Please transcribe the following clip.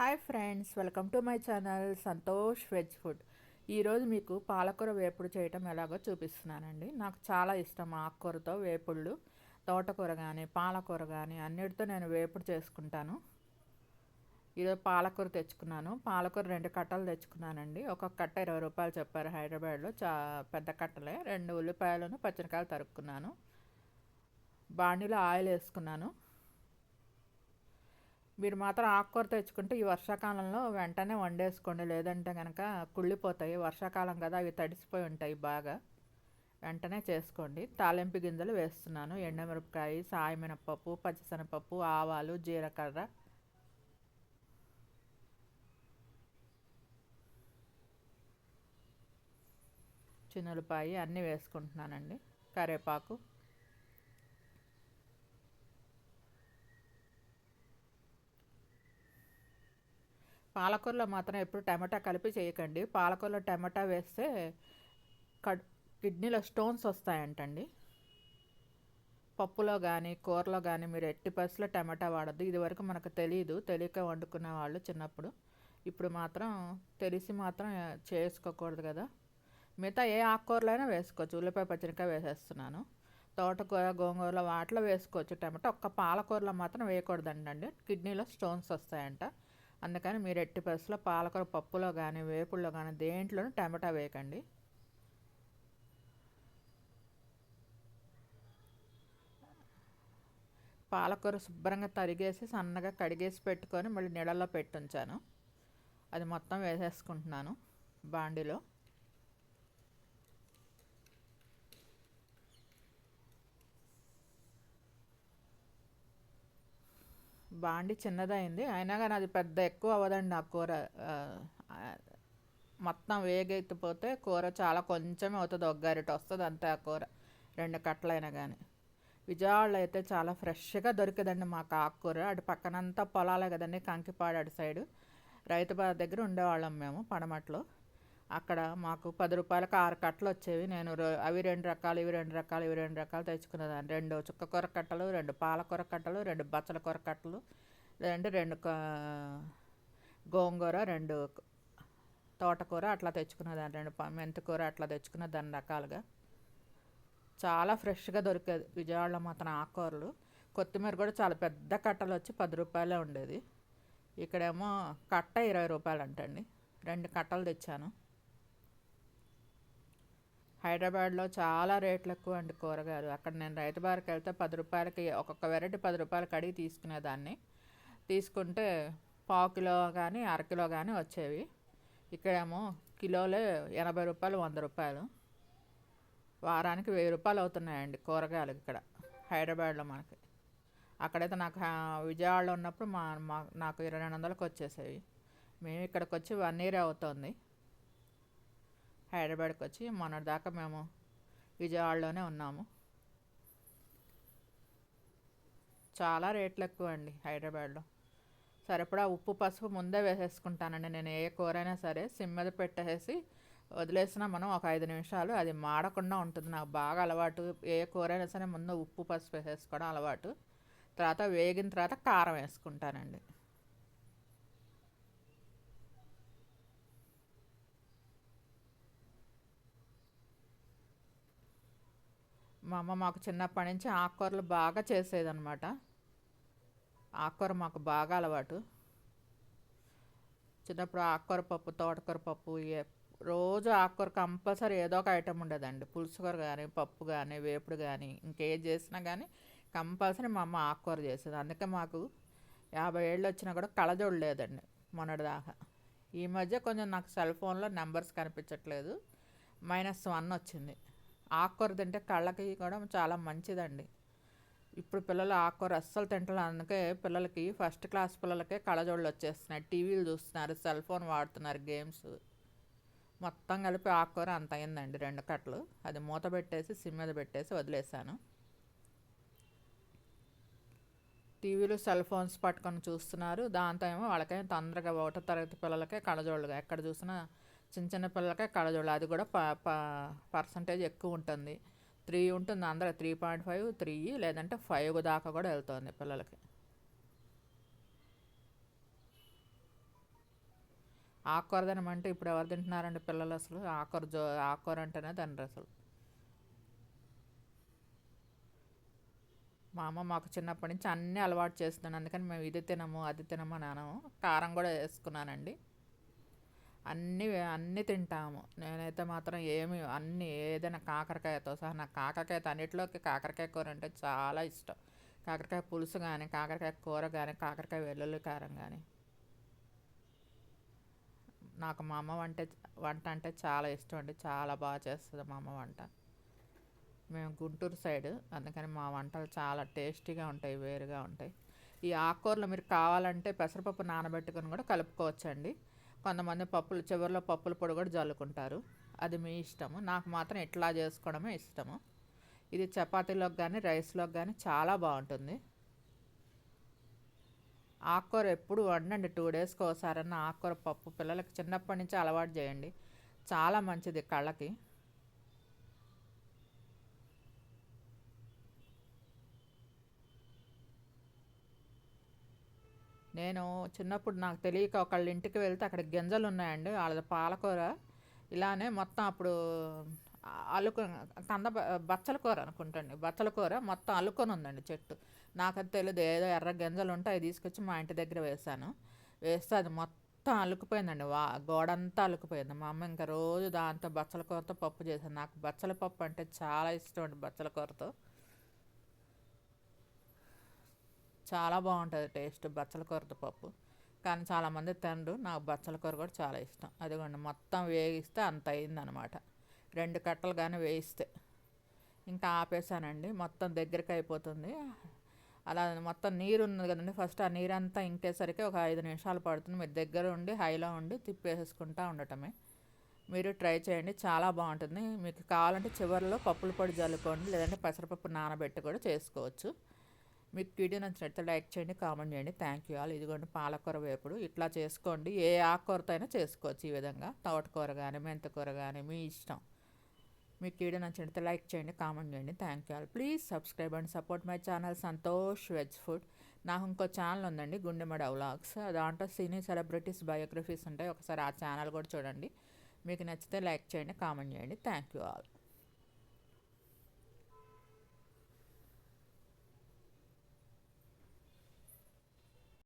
Hi friends welcome to my channel Santosh veg food. ఈరోజు మీకు పాలకూర వేపుడు చేయటం ఎలాగో చూపిస్తున్నానండి. నాకు చాలా ఇష్టం ఆకుకూరతో వేపుళ్ళు తోటకూర కానీ పాలకూర కానీ అన్నిటితో నేను వేపుడు చేసుకుంటాను. ఈరోజు పాలకూర తెచ్చుకున్నాను. పాలకూర రెండు కట్టలు తెచ్చుకున్నానండి. ఒక కట్ట ఇరవై రూపాయలు చెప్పారు హైదరాబాద్లో. చా పెద్ద కట్టలే. రెండు ఉల్లిపాయలను పచ్చనికాయలు తరుక్కున్నాను. బాండిలో ఆయిల్ వేసుకున్నాను. మీరు మాత్రం ఆకుకూర తెచ్చుకుంటే ఈ వర్షాకాలంలో వెంటనే వండేసుకోండి. లేదంటే కనుక కుళ్ళిపోతాయి. వర్షాకాలం కదా అవి తడిసిపోయి ఉంటాయి బాగా. వెంటనే చేసుకోండి. తాలింపు గింజలు వేస్తున్నాను. ఎండమిరపకాయ సాయమినపప్పు పచ్చిశనగపప్పు ఆవాలు జీలకర్ర. చిన్నులపాయి అన్నీ వేసుకుంటున్నానండి. కరివేపాకు. పాలకూరలో మాత్రం ఎప్పుడు టమాటా కలిపి చేయకండి. పాలకూరలో టమాటా వేస్తే కడ్ కిడ్నీలో స్టోన్స్ వస్తాయంటండి. పప్పులో కానీ కూరలో కానీ మీరు ఎట్టి పరిస్థితుల్లో టమాటా వాడద్దు. ఇదివరకు మనకు తెలియదు తెలియక వండుకునే వాళ్ళు చిన్నప్పుడు. ఇప్పుడు మాత్రం తెలిసి మాత్రం చేసుకోకూడదు కదా. మిగతా ఏ ఆకుకూరలైనా వేసుకోవచ్చు. ఉల్లిపాయ పచ్చనికాయ వేసేస్తున్నాను. తోటకూర గోంగూరలో వాటిలో వేసుకోవచ్చు టమాటా. ఒక్క పాలకూరలో మాత్రం వేయకూడదండి కిడ్నీలో స్టోన్స్ వస్తాయంట. అందుకని మీరు ఎట్టి పరిస్థితుల్లో పాలకూర పప్పులో కానీ వేపుల్లో కానీ దేంట్లోనూ టమాటా వేయకండి. పాలకూర శుభ్రంగా తరిగేసి సన్నగా కడిగేసి పెట్టుకొని మళ్ళీ నీళ్ళల్లో పెట్టుంచాను. అది మొత్తం వేసేసుకుంటున్నాను బాండిలో. బాండి చిన్నదైంది. అయినా కానీ అది పెద్ద ఎక్కువ అవ్వదండి ఆ కూర. మొత్తం వేగెత్తిపోతే కూర చాలా కొంచెమే అవుతుంది. ఒక గరిట వస్తుంది అంతే ఆ కూర. రెండు కట్టలైనా కానీ. విజయవాడలో అయితే చాలా ఫ్రెష్గా దొరికేదండి మాకు ఆకుకూర అటు పక్కనంతా పొలాలే కదండి కంకిపాడు అటు సైడు. రైతు దగ్గర ఉండేవాళ్ళం మేము పడమట్లో. అక్కడ మాకు పది రూపాయలకు ఆరు కట్టలు వచ్చేవి. నేను అవి రెండు రకాలు ఇవి రెండు రకాలు ఇవి రెండు రకాలు తెచ్చుకునేదాన్ని. రెండు చుక్క కూర కట్టలు రెండు పాలకూర కట్టలు రెండు బచ్చల కూర కట్టలు లేదంటే రెండు గోంగూర రెండు తోటకూర అట్లా తెచ్చుకునేదాన్ని. రెండు మెంతికూర అట్లా తెచ్చుకునేదాన్ని రకాలుగా. చాలా ఫ్రెష్గా దొరికేది విజయవాడలో మాత్రం ఆకుకూరలు. కొత్తిమీర కూడా చాలా పెద్ద కట్టలు వచ్చి పది రూపాయలే ఉండేది. ఇక్కడేమో కట్ట ఇరవై రూపాయలు అంటండి రెండు కట్టలు తెచ్చాను. హైదరాబాద్లో చాలా రేట్లు ఎక్కువ అండి కూరగాయలు. అక్కడ నేను రైతు బారికి వెళ్తే పది రూపాయలకి ఒక్కొక్క వెరైటీ పది రూపాయలకి అడిగి తీసుకునేదాన్ని. తీసుకుంటే పావు కిలో కానీ అరకిలో కానీ వచ్చేవి. ఇక్కడేమో కిలోలే ఎనభై రూపాయలు వంద రూపాయలు. వారానికి వెయ్యి రూపాయలు అవుతున్నాయండి కూరగాయలు ఇక్కడ హైదరాబాద్లో మనకి. అక్కడైతే నాకు విజయవాడలో ఉన్నప్పుడు మా నాకు ఇరవై రెండు వందలకు వచ్చేసేవి మేము ఇక్కడికి వచ్చి వన్ ఇయర్ అవుతుంది. హైదరాబాద్కి వచ్చి మొన్నటిదాకా మేము విజయవాడలోనే ఉన్నాము. చాలా రేట్లు ఎక్కువ అండి హైదరాబాద్లో సరిపడా ఉప్పు పసుపు ముందే వేసేసుకుంటానండి. నేను ఏ కూర అయినా సరే సిమ్ మీద పెట్టేసి వదిలేసినా మనం ఒక ఐదు నిమిషాలు అది మాడకుండా ఉంటుంది. నాకు బాగా అలవాటు. ఏ కూర అయినా సరే ముందు ఉప్పు పసుపు వేసేసుకోవడం అలవాటు. తర్వాత వేగిన తర్వాత కారం వేసుకుంటానండి. మా అమ్మ మాకు చిన్నప్పటి నుంచి ఆకుకూరలు బాగా చేసేదనమాట ఆకుకూర మాకు బాగా అలవాటు. చిన్నప్పుడు ఆకుకూర పప్పు తోటకూర పప్పు రోజు ఆకుకూర కంపల్సరీ ఏదో ఒక ఐటెం ఉండేదండి. పులుసుకూర కానీ పప్పు కానీ వేపుడు కానీ ఇంకేది చేసినా కానీ కంపల్సరీ మా అమ్మ ఆకుకూర చేసేది. అందుకే మాకు యాభై ఏళ్ళు వచ్చినా కూడా కళజోడు లేదండి మొన్నటిదాకా. ఈ మధ్య కొంచెం నాకు సెల్ ఫోన్లో నెంబర్స్ కనిపించట్లేదు. మైనస్ వన్ వచ్చింది. ఆకుకూర తింటే కళ్ళకి కూడా చాలా మంచిదండి. ఇప్పుడు పిల్లలు ఆకుకూర అస్సలు తింటారు అందుకే పిల్లలకి ఫస్ట్ క్లాస్ పిల్లలకే కళ్ళజోళ్ళు వచ్చేస్తున్నాయి. టీవీలు చూస్తున్నారు సెల్ ఫోన్ వాడుతున్నారు గేమ్స్. మొత్తం కలిపి ఆకుకూర అంత అయిందండి రెండు కట్టలు. అది మూత పెట్టేసి సిమ్ మీద పెట్టేసి వదిలేసాను టీవీలు సెల్ ఫోన్స్ పట్టుకొని చూస్తున్నారు. దాంతో ఏమో వాళ్ళకేమో తొందరగా ఒకటో తరగతి పిల్లలకే కళ్ళజోళ్ళుగా. ఎక్కడ చూసినా చిన్న చిన్న పిల్లలకే కళ్ళజోళ్ళు. అది కూడా ప పర్సంటేజ్ ఎక్కువ ఉంటుంది. త్రీ ఉంటుంది అందరూ త్రీ పాయింట్ ఫైవ్ త్రీ లేదంటే ఫైవ్ దాకా కూడా వెళ్తుంది పిల్లలకి. ఆకుకూర తినమంటే ఇప్పుడు ఎవరు తింటున్నారండి పిల్లలు అసలు? ఆకుకూర జో ఆకుకూర అంటేనే తినరు అసలు. మా అమ్మ మాకు చిన్నప్పటి నుంచి అన్నీ అలవాటు చేస్తున్నాను అందుకని మేము ఇది తినము అది తినము అని అనము. కారం కూడా వేసుకున్నానండి. అన్నీ అన్నీ తింటాము. నేనైతే మాత్రం ఏమి అన్నీ ఏదైనా కాకరకాయతో సహా నాకు కాకరకాయ అన్నిటిలోకి కాకరకాయ కూర అంటే చాలా ఇష్టం. కాకరకాయ పులుసు కానీ కాకరకాయ కూర కానీ కాకరకాయ వెల్లుల్లి కారం కానీ నాకు మా అమ్మ వంట వంట అంటే చాలా ఇష్టం అండి. చాలా బాగా చేస్తుంది మా అమ్మ వంట. మేము గుంటూరు సైడ్ అందుకని మా వంటలు చాలా టేస్టీగా ఉంటాయి వేరుగా ఉంటాయి. ఈ ఆకుకూరలు మీరు కావాలంటే పెసరపప్పు నానబెట్టుకొని కూడా కలుపుకోవచ్చండి. కొంతమంది పప్పులు చివరిలో పప్పుల పొడి కూడా జల్లుకుంటారు. అది మీ ఇష్టము. నాకు మాత్రం ఇట్లా చేసుకోవడమే ఇష్టము. ఇది చపాతీలోకి కానీ రైస్లోకి కానీ చాలా బాగుంటుంది. ఆకుకూర ఎప్పుడు వండండి. టూ డేస్కి ఒకసారన్నా ఆకుకూర పప్పు పిల్లలకి చిన్నప్పటి నుంచి అలవాటు చేయండి. చాలా మంచిది కళ్ళకి. నేను చిన్నప్పుడు నాకు తెలియక ఒకళ్ళ ఇంటికి వెళ్తే అక్కడ గింజలు ఉన్నాయండి. వాళ్ళది పాలకూర. ఇలానే మొత్తం అప్పుడు అల్లుకు కంద బచ్చల కూర అనుకుంటండి. బచ్చల కూర మొత్తం అల్లుకొని ఉందండి చెట్టు. నాకది తెలియదు ఏదో ఎర్ర గింజలు ఉంటే అవి తీసుకొచ్చి మా ఇంటి దగ్గర వేసాను వేస్తే అది మొత్తం అల్లుకుపోయిందండి వా గోడంతా అల్లుకుపోయింది మా అమ్మ ఇంకా రోజు దాంతో బచ్చల కూరతో పప్పు చేశాను నాకు బచ్చల పప్పు అంటే చాలా ఇష్టం అండి బచ్చల కూరతో. చాలా బాగుంటుంది టేస్ట్ బచ్చల కూరతో పప్పు. కానీ చాలామంది తినరు. నాకు బచ్చల కూర కూడా చాలా ఇష్టం. అదిగోండి మొత్తం వేగిస్తే అంత అయిందనమాట రెండు కట్టలు కానీ వేయిస్తే. ఇంకా ఆపేసానండి. మొత్తం దగ్గరికి అయిపోతుంది. అలా మొత్తం నీరు ఉన్నది కదండి. ఫస్ట్ ఆ నీరంతా ఇంకేసరికి ఒక ఐదు నిమిషాలు పడుతుంది. మీరు దగ్గర ఉండి హైలో ఉండి తిప్పేసుకుంటూ ఉండటమే. మీరు ట్రై చేయండి. చాలా బాగుంటుంది. మీకు కావాలంటే చివరిలో పప్పుల పొడి జల్లుకోండి. లేదంటే పెసరపప్పు నానబెట్టి కూడా చేసుకోవచ్చు. మీకు వీడియో నచ్చినట్లయితే లైక్ చేయండి కామెంట్ చేయండి. థ్యాంక్ యూ ఆల్ ఇదిగోండి పాలకూర వేపుడు. ఇట్లా చేసుకోండి. ఏ ఆకుకూరతో అయినా చేసుకోవచ్చు ఈ విధంగా. తోటకూర కానీ మెంతకూర కానీ మీ ఇష్టం. మీకు వీడియో నచ్చినట్లయితే లైక్ చేయండి కామెంట్ చేయండి. Thank you all please subscribe and support my channel Santosh veg food నాకు ఇంకో ఛానల్ ఉందండి గుండెమడ వ్లాగ్స్ దాంట్లో సినీ సెలబ్రిటీస్ బయోగ్రఫీస్ ఉంటాయి. ఒకసారి ఆ ఛానల్ కూడా చూడండి. మీకు నచ్చితే లైక్ చేయండి కామెంట్ చేయండి. Thank you all